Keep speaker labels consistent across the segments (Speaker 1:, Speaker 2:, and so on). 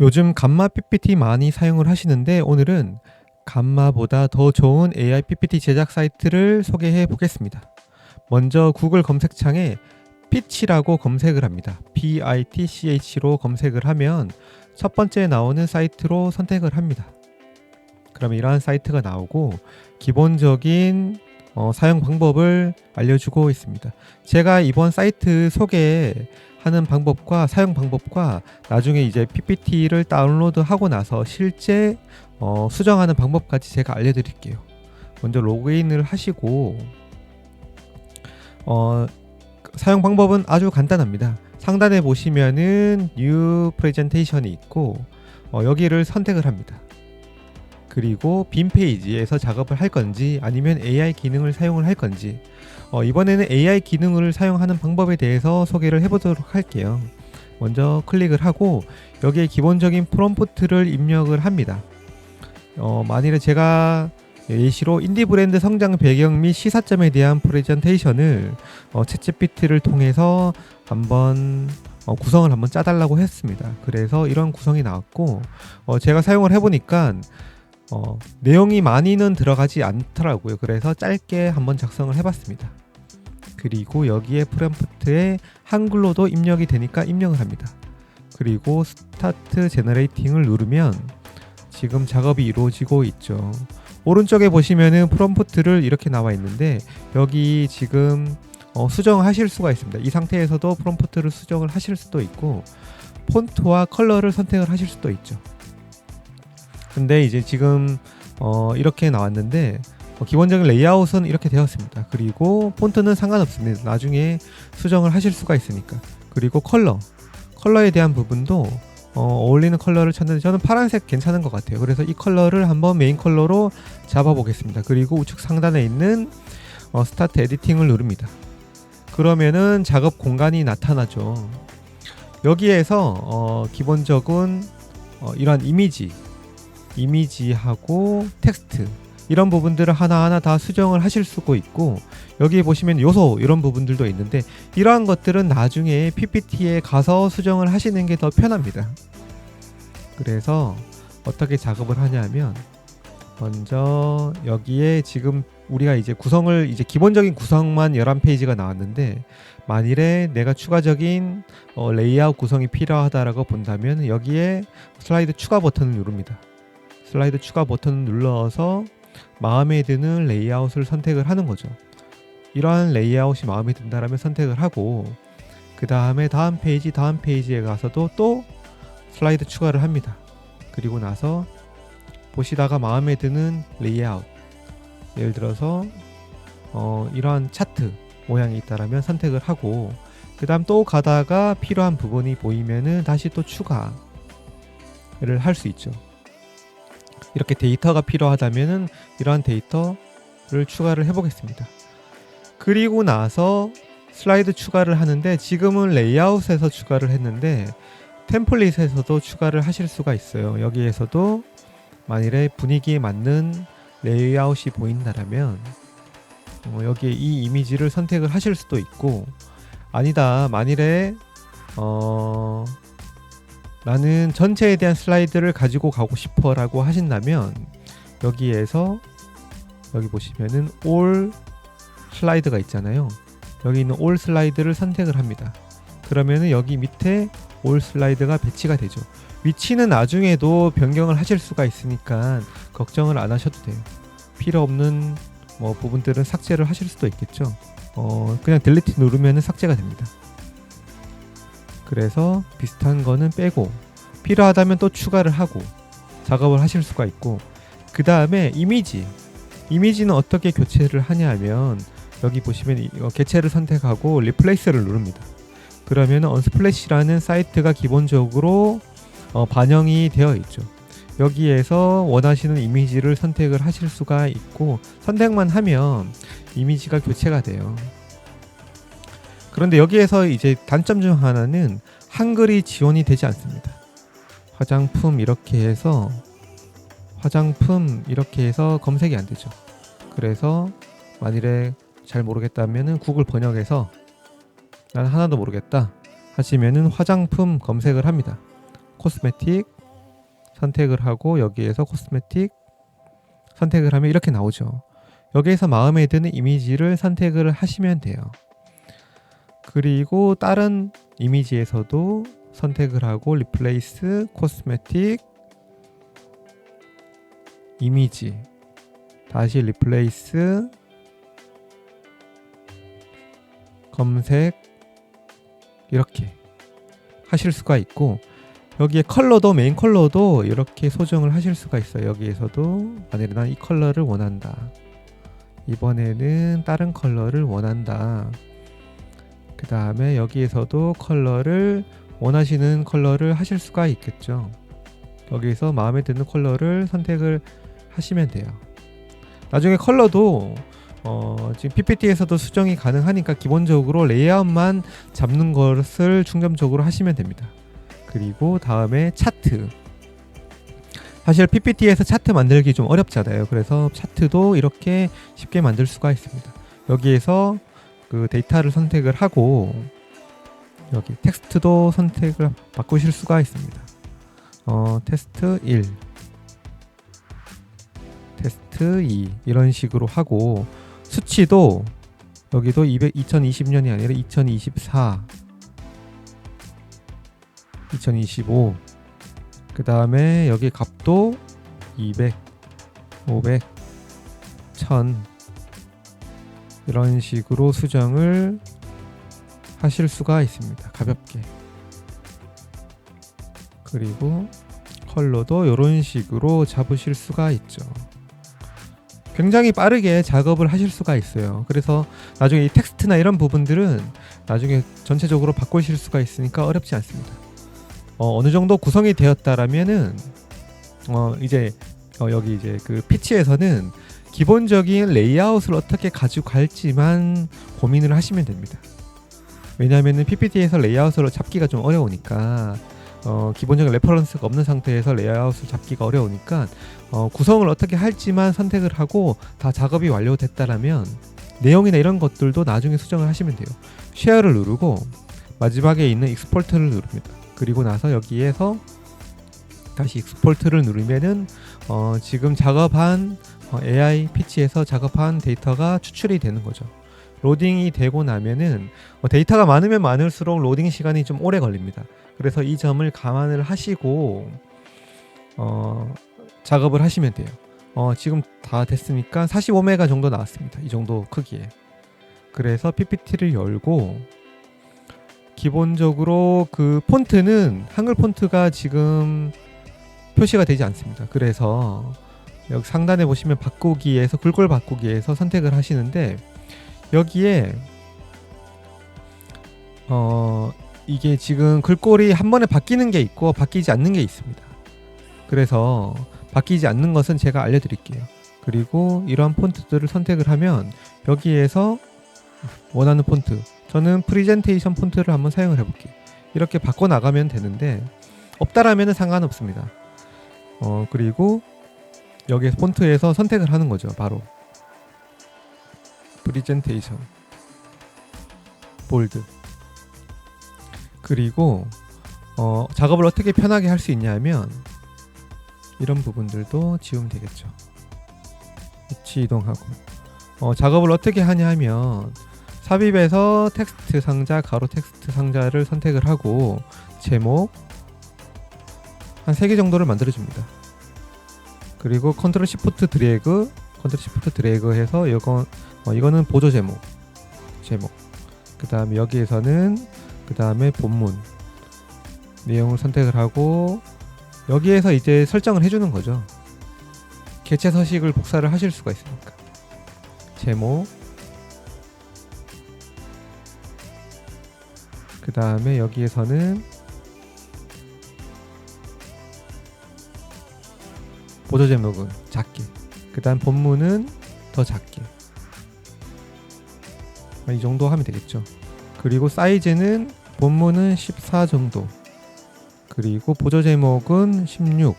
Speaker 1: 요즘 감마 PPT 많이 사용을 하시는데 오늘은 감마보다 더 좋은 AI PPT 제작 사이트를 소개해 보겠습니다. 먼저 구글 검색창에 pitch라고 검색을 합니다. P-I-T-C-H로 검색을 하면 첫 번째 나오는 사이트로 선택을 합니다. 그럼 이러한 사이트가 나오고 기본적인 어, 사용 방법을 알려주고 있습니다. 제가 이번 사이트 소개하는 방법과 사용 방법과 나중에 이제 PPT를 다운로드하고 나서 실제 어, 수정하는 방법까지 제가 알려드릴게요. 먼저 로그인을 하시고 어, 사용 방법은 아주 간단합니다. 상단에 보시면은 New Presentation이 있고 어, 여기를 선택을 합니다. 그리고 빈 페이지에서 작업을 할 건지 아니면 AI 기능을 사용을 할 건지 어, 이번에는 AI 기능을 사용하는 방법에 대해서 소개를 해보도록 할게요. 먼저 클릭을 하고 여기에 기본적인 프롬프트를 입력을 합니다. 어, 만일에 제가 예시로 인디 브랜드 성장 배경 및 시사점에 대한 프레젠테이션을 어, 챗GPT를 통해서 한번 어, 구성을 한번 짜달라고 했습니다. 그래서 이런 구성이 나왔고 어, 제가 사용을 해보니까 어, 내용이 많이는 들어가지 않더라고요. 그래서 짧게 한번 작성을 해봤습니다. 그리고 여기에 프롬프트에 한글로도 입력이 되니까 입력을 합니다. 그리고 스타트 제너레이팅을 누르면 지금 작업이 이루어지고 있죠. 오른쪽에 보시면은 프롬프트를 이렇게 나와 있는데 여기 지금 어, 수정하실 수가 있습니다. 이 상태에서도 프롬프트를 수정을 하실 수도 있고 폰트와 컬러를 선택을 하실 수도 있죠. 근데 이제 지금 어, 이렇게 나왔는데 어, 기본적인 레이아웃은 이렇게 되었습니다. 그리고 폰트는 상관없습니다. 나중에 수정을 하실 수가 있으니까. 그리고 컬러, 컬러에 대한 부분도 어, 어울리는 컬러를 찾는데 저는 파란색 괜찮은 것 같아요. 그래서 이 컬러를 한번 메인 컬러로 잡아 보겠습니다. 그리고 우측 상단에 있는 어, 스타트 에디팅을 누릅니다. 그러면은 작업 공간이 나타나죠. 여기에서 어, 기본적인 어, 이러한 이미지, 이미지하고 텍스트 이런 부분들을 하나하나 다 수정을 하실 수가 있고 여기 보시면 요소 이런 부분들도 있는데 이러한 것들은 나중에 PPT에 가서 수정을 하시는 게 더 편합니다. 그래서 어떻게 작업을 하냐면 먼저 여기에 지금 우리가 이제 구성을 이제 기본적인 구성만 11페이지가 나왔는데 만일에 내가 추가적인 어, 레이아웃 구성이 필요하다라고 본다면 여기에 슬라이드 추가 버튼을 누릅니다. 슬라이드 추가 버튼을 눌러서 마음에 드는 레이아웃을 선택을 하는 거죠. 이러한 레이아웃이 마음에 든다라면 선택을 하고 그 다음에 다음 페이지 다음 페이지에 가서도 또 슬라이드 추가를 합니다. 그리고 나서 보시다가 마음에 드는 레이아웃 예를 들어서 어, 이러한 차트 모양이 있다라면 선택을 하고 그 다음 또 가다가 필요한 부분이 보이면은 다시 또 추가를 할 수 있죠. 이렇게 데이터가 필요하다면은 이러한 데이터를 추가를 해보겠습니다. 그리고 나서 슬라이드 추가를 하는데 지금은 레이아웃에서 추가를 했는데 템플릿에서도 추가를 하실 수가 있어요. 여기에서도 만일에 분위기에 맞는 레이아웃이 보인다라면 어, 여기에 이 이미지를 선택을 하실 수도 있고 아니다 만일에 어 나는 전체에 대한 슬라이드를 가지고 가고 싶어 라고 하신다면 여기에서 여기 보시면은 all 슬라이드가 있잖아요. 여기 있는 all 슬라이드를 선택을 합니다. 그러면은 여기 밑에 all 슬라이드가 배치가 되죠. 위치는 나중에도 변경을 하실 수가 있으니까 걱정을 안 하셔도 돼요. 필요 없는 뭐 부분들은 삭제를 하실 수도 있겠죠. 어, 그냥 딜리트 누르면은 삭제가 됩니다. 그래서 비슷한 거는 빼고 필요하다면 또 추가를 하고 작업을 하실 수가 있고 그 다음에 이미지 이미지는 어떻게 교체를 하냐면 여기 보시면 이- 어, 개체를 선택하고 리플레이스를 누릅니다. 그러면 언스플래시라는 사이트가 기본적으로 어, 반영이 되어 있죠. 여기에서 원하시는 이미지를 선택을 하실 수가 있고 선택만 하면 이미지가 교체가 돼요. 그런데 여기에서 이제 단점 중 하나는 한글이 지원이 되지 않습니다. 화장품 이렇게 해서 화장품 이렇게 해서 검색이 안 되죠. 그래서 만일에 잘 모르겠다면은 구글 번역에서 난 하나도 모르겠다 하시면은 화장품 검색을 합니다. 코스메틱 선택을 하고 여기에서 코스메틱 선택을 하면 이렇게 나오죠. 여기에서 마음에 드는 이미지를 선택을 하시면 돼요. 그리고 다른 이미지에서도 선택을 하고 리플레이스 코스메틱 이미지 다시 리플레이스 검색 이렇게 하실 수가 있고 여기에 컬러도 메인 컬러도 이렇게 소정을 하실 수가 있어요. 여기에서도 만약에 난 이 컬러를 원한다. 이번에는 다른 컬러를 원한다. 그 다음에 여기에서도 컬러를 원하시는 컬러를 하실 수가 있겠죠. 여기서 마음에 드는 컬러를 선택을 하시면 돼요. 나중에 컬러도 어, 지금 PPT에서도 수정이 가능하니까 기본적으로 레이아웃만 잡는 것을 중점적으로 하시면 됩니다. 그리고 다음에 차트. 사실 PPT에서 차트 만들기 좀 어렵잖아요. 그래서 차트도 이렇게 쉽게 만들 수가 있습니다. 여기에서 그 데이터를 선택을 하고 여기 텍스트도 선택을 바꾸실 수가 있습니다. 어, 테스트 1, 테스트 2 이런 식으로 하고 수치도 여기도 200, 2020년이 아니라 2024, 2025. 그 다음에 여기 값도 200, 500, 1000 이런 식으로 수정을 하실 수가 있습니다. 가볍게. 그리고 컬러도 이런 식으로 잡으실 수가 있죠. 굉장히 빠르게 작업을 하실 수가 있어요. 그래서 나중에 이 텍스트나 이런 부분들은 나중에 전체적으로 바꾸실 수가 있으니까 어렵지 않습니다. 어, 어느 정도 구성이 되었다라면은 어, 이제 어, 여기 이제 그 피치에서는 기본적인 레이아웃을 어떻게 가지고 갈지만 고민을 하시면 됩니다. 왜냐하면 PPT에서 레이아웃으로 잡기가 좀 어려우니까 어, 기본적인 레퍼런스가 없는 상태에서 레이아웃을 잡기가 어려우니까 어, 구성을 어떻게 할지만 선택을 하고 다 작업이 완료됐다라면 내용이나 이런 것들도 나중에 수정을 하시면 돼요. 쉐어를 누르고 마지막에 있는 익스포트를 누릅니다. 그리고 나서 여기에서 다시 익스포트를 누르면은 어, 지금 작업한 어, AI 피치에서 작업한 데이터가 추출이 되는 거죠. 로딩이 되고 나면은 어, 데이터가 많으면 많을수록 로딩 시간이 좀 오래 걸립니다. 그래서 이 점을 감안을 하시고 어, 작업을 하시면 돼요. 어, 지금 다 됐으니까 45메가 정도 나왔습니다. 이 정도 크기에. 그래서 PPT를 열고 기본적으로 그 폰트는 한글 폰트가 지금 표시가 되지 않습니다. 그래서 여기 상단에 보시면 바꾸기에서 글꼴 바꾸기에서 선택을 하시는데 여기에 어 이게 지금 글꼴이 한 번에 바뀌는 게 있고 바뀌지 않는 게 있습니다. 그래서 바뀌지 않는 것은 제가 알려드릴게요. 그리고 이러한 폰트들을 선택을 하면 여기에서 원하는 폰트 저는 프리젠테이션 폰트를 한번 사용을 해볼게요. 이렇게 바꿔 나가면 되는데 없다라면 상관없습니다. 어 그리고 여기에서 폰트에서 선택을 하는 거죠. 바로 프리젠테이션 볼드 그리고 어, 작업을 어떻게 편하게 할 수 있냐면 이런 부분들도 지우면 되겠죠. 위치 이동하고 어, 작업을 어떻게 하냐 하면 삽입에서 텍스트 상자 가로 텍스트 상자를 선택을 하고 제목 한 3개 정도를 만들어 줍니다. 그리고 컨트롤 시프트 드래그 컨트롤 시프트 드래그 해서 이거 어, 이거는 보조 제목 제목. 그 다음에 여기에서는 그 다음에 본문. 내용을 선택을 하고 여기에서 이제 설정을 해주는 거죠. 개체 서식을 복사를 하실 수가 있으니까. 제목. 그 다음에 여기에서는 보조 제목은 작게. 그 다음 본문은 더 작게. 아, 이 정도 하면 되겠죠. 그리고 사이즈는 본문은 14 정도. 그리고 보조 제목은 16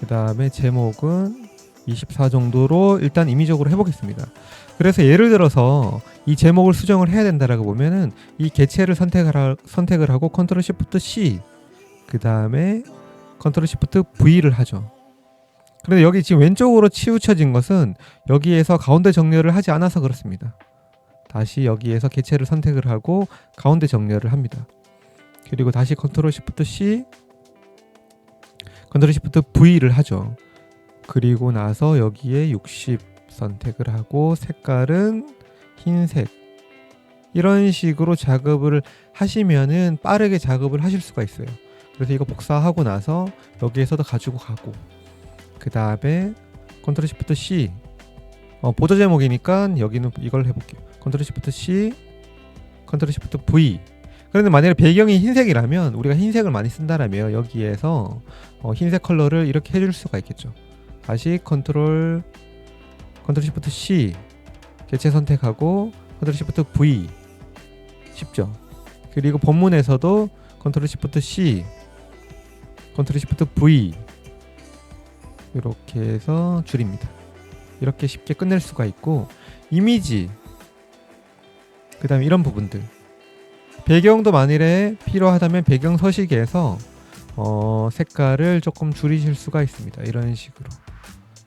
Speaker 1: 그 다음에 제목은 24 정도로 일단 임의적으로 해보겠습니다. 그래서 예를 들어서 이 제목을 수정을 해야 된다라고 보면은 이 개체를 선택을 하고 컨트롤 시프트 C 그 다음에 컨트롤 시프트 V를 하죠. 그런데 여기 지금 왼쪽으로 치우쳐진 것은 여기에서 가운데 정렬을 하지 않아서 그렇습니다. 다시 여기에서 개체를 선택을 하고 가운데 정렬을 합니다. 그리고 다시 컨트롤 시프트 C 컨트롤 시프트 V를 하죠. 그리고 나서 여기에 60 선택을 하고 색깔은 흰색 이런 식으로 작업을 하시면은 빠르게 작업을 하실 수가 있어요. 그래서 이거 복사하고 나서 여기에서도 가지고 가고 그 다음에 컨트롤 시프트 C 어, 보조 제목이니까 여기는 이걸 해볼게요. 컨트롤 시프트 C 컨트롤 시프트 V 그런데 만약에 배경이 흰색이라면 우리가 흰색을 많이 쓴다라면 여기에서 어, 흰색 컬러를 이렇게 해줄 수가 있겠죠. 다시 컨트롤 컨트롤 시프트 C 개체 선택하고 컨트롤 시프트 V 쉽죠. 그리고 본문에서도 컨트롤 시프트 C 컨트롤 시프트 V 이렇게 해서 줄입니다. 이렇게 쉽게 끝낼 수가 있고 이미지 그 다음에 이런 부분들 배경도 만일에 필요하다면 배경 서식에서 어, 색깔을 조금 줄이실 수가 있습니다. 이런 식으로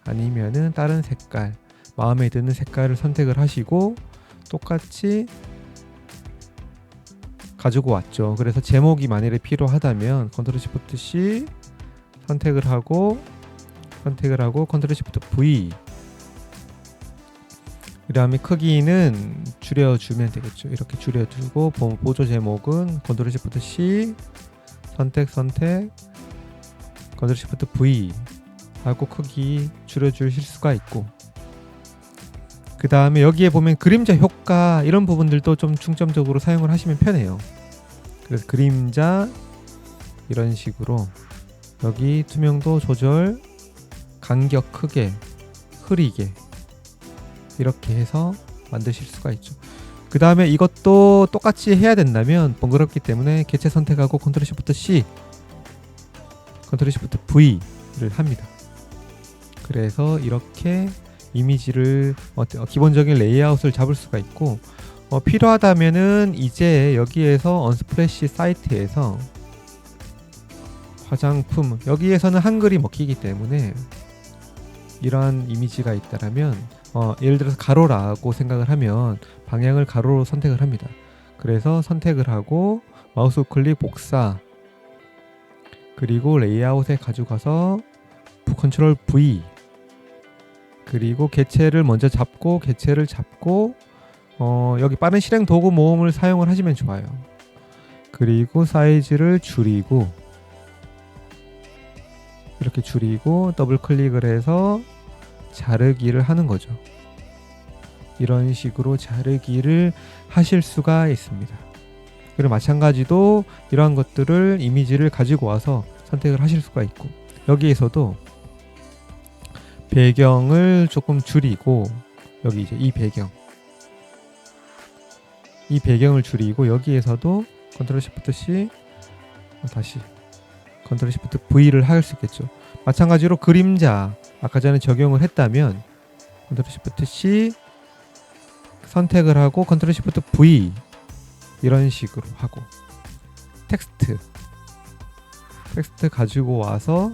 Speaker 1: 아니면은 다른 색깔 마음에 드는 색깔을 선택을 하시고 똑같이 가지고 왔죠. 그래서 제목이 만일에 필요하다면 컨트롤 시프트 C 선택을 하고 선택을 하고 컨트롤 시프트 V 그 다음에 크기는 줄여주면 되겠죠. 이렇게 줄여주고 보- 보조 제목은 컨트롤 시프트 C 선택 선택 컨트롤 시프트 V 하고 크기 줄여주실 수가 있고 그 다음에 여기에 보면 그림자 효과 이런 부분들도 좀 중점적으로 사용을 하시면 편해요. 그래서 그림자 이런 식으로 여기 투명도 조절 간격 크게 흐리게 이렇게 해서 만드실 수가 있죠. 그 다음에 이것도 똑같이 해야 된다면 번거롭기 때문에 개체 선택하고 컨트롤 시프트 C 컨트롤 시프트 V를 합니다. 그래서 이렇게 이미지를 어, 어, 기본적인 레이아웃을 잡을 수가 있고 어, 필요하다면은 이제 여기에서 언스프레시 사이트에서 화장품 여기에서는 한글이 먹히기 때문에 이러한 이미지가 있다라면 어, 예를 들어서 가로라고 생각을 하면 방향을 가로로 선택을 합니다. 그래서 선택을 하고 마우스 클릭 복사 그리고 레이아웃에 가져가서 컨트롤 V 그리고 개체를 먼저 잡고 개체를 잡고 어, 여기 빠른 실행 도구 모음을 사용을 하시면 좋아요. 그리고 사이즈를 줄이고 이렇게 줄이고 더블 클릭을 해서 자르기를 하는 거죠. 이런 식으로 자르기를 하실 수가 있습니다. 그리고 마찬가지로 이러한 것들을 이미지를 가지고 와서 선택을 하실 수가 있고 여기에서도 배경을 조금 줄이고 여기 이제 이 배경. 이 배경을 줄이고 여기에서도 컨트롤 시프트 C 다시 컨트롤 시프트 V를 할 수 있겠죠. 마찬가지로 그림자 아까 전에 적용을 했다면 컨트롤 시프트 C 선택을 하고 컨트롤 시프트 V 이런 식으로 하고. 텍스트. 텍스트 가지고 와서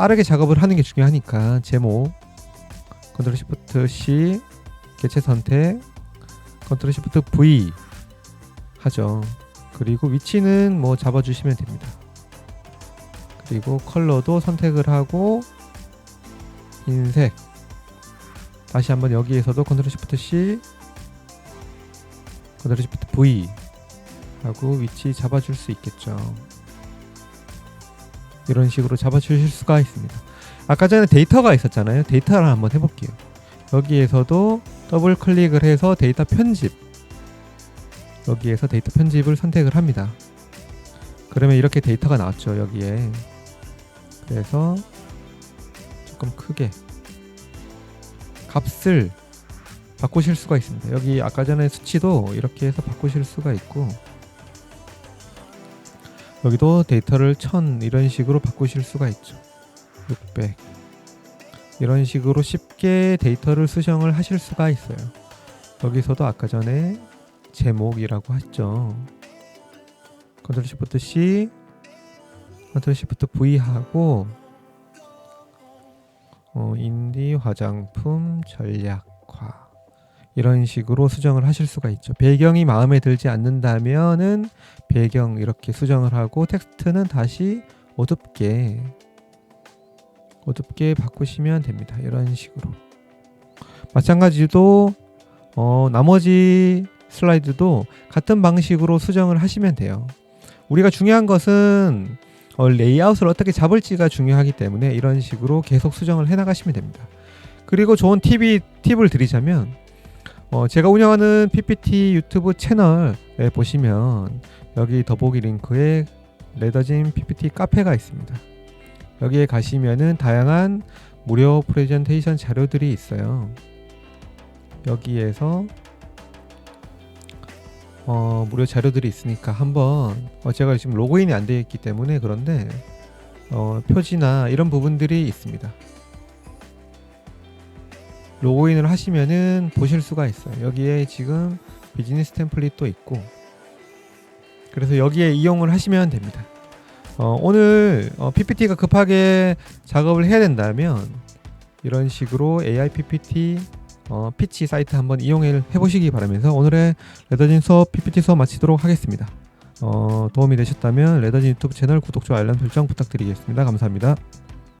Speaker 1: 빠르게 작업을 하는 게 중요하니까 제목 컨트롤 시프트 C 개체 선택 컨트롤 시프트 V 하죠. 그리고 위치는 뭐 잡아주시면 됩니다. 그리고 컬러도 선택을 하고 흰색 다시 한번 여기에서도 컨트롤 시프트 C 컨트롤 시프트 V 하고 위치 잡아줄 수 있겠죠. 이런 식으로 잡아주실 수가 있습니다. 아까 전에 데이터가 있었잖아요. 데이터를 한번 해볼게요. 여기에서도 더블 클릭을 해서 데이터 편집 여기에서 데이터 편집을 선택을 합니다. 그러면 이렇게 데이터가 나왔죠. 여기에 그래서 조금 크게 값을 바꾸실 수가 있습니다. 여기 아까 전에 수치도 이렇게 해서 바꾸실 수가 있고 여기도 데이터를 1000 이런 식으로 바꾸실 수가 있죠. 600 이런 식으로 쉽게 데이터를 수정을 하실 수가 있어요. 여기서도 아까 전에 제목이라고 했죠. 컨트롤 시프트 C 컨트롤 시프트 V 하고 어, 인디 화장품 전략화 이런 식으로 수정을 하실 수가 있죠. 배경이 마음에 들지 않는다면은 배경 이렇게 수정을 하고 텍스트는 다시 어둡게 어둡게 바꾸시면 됩니다. 이런 식으로 마찬가지로 어, 나머지 슬라이드도 같은 방식으로 수정을 하시면 돼요. 우리가 중요한 것은 어, 레이아웃을 어떻게 잡을지가 중요하기 때문에 이런 식으로 계속 수정을 해 나가시면 됩니다. 그리고 좋은 팁이 팁을 드리자면 어, 제가 운영하는 PPT 유튜브 채널에 보시면 여기 더보기 링크에 레더진 PPT 카페가 있습니다. 여기에 가시면은 다양한 무료 프레젠테이션 자료들이 있어요. 여기에서 어, 무료 자료들이 있으니까 한번 어, 제가 지금 로그인이 안 되어 있기 때문에 그런데 어, 표지나 이런 부분들이 있습니다. 로그인을 하시면은 보실 수가 있어요. 여기에 지금 비즈니스 템플릿도 있고 그래서 여기에 이용을 하시면 됩니다. 어, 오늘 어, PPT가 급하게 작업을 해야 된다면 이런 식으로 AI PPT 어, 피치 사이트 한번 이용해 보시기 바라면서 오늘의 레더진 수업 PPT 수업 마치도록 하겠습니다. 어, 도움이 되셨다면 레더진 유튜브 채널 구독, 좋아요, 알람 설정 부탁드리겠습니다. 감사합니다.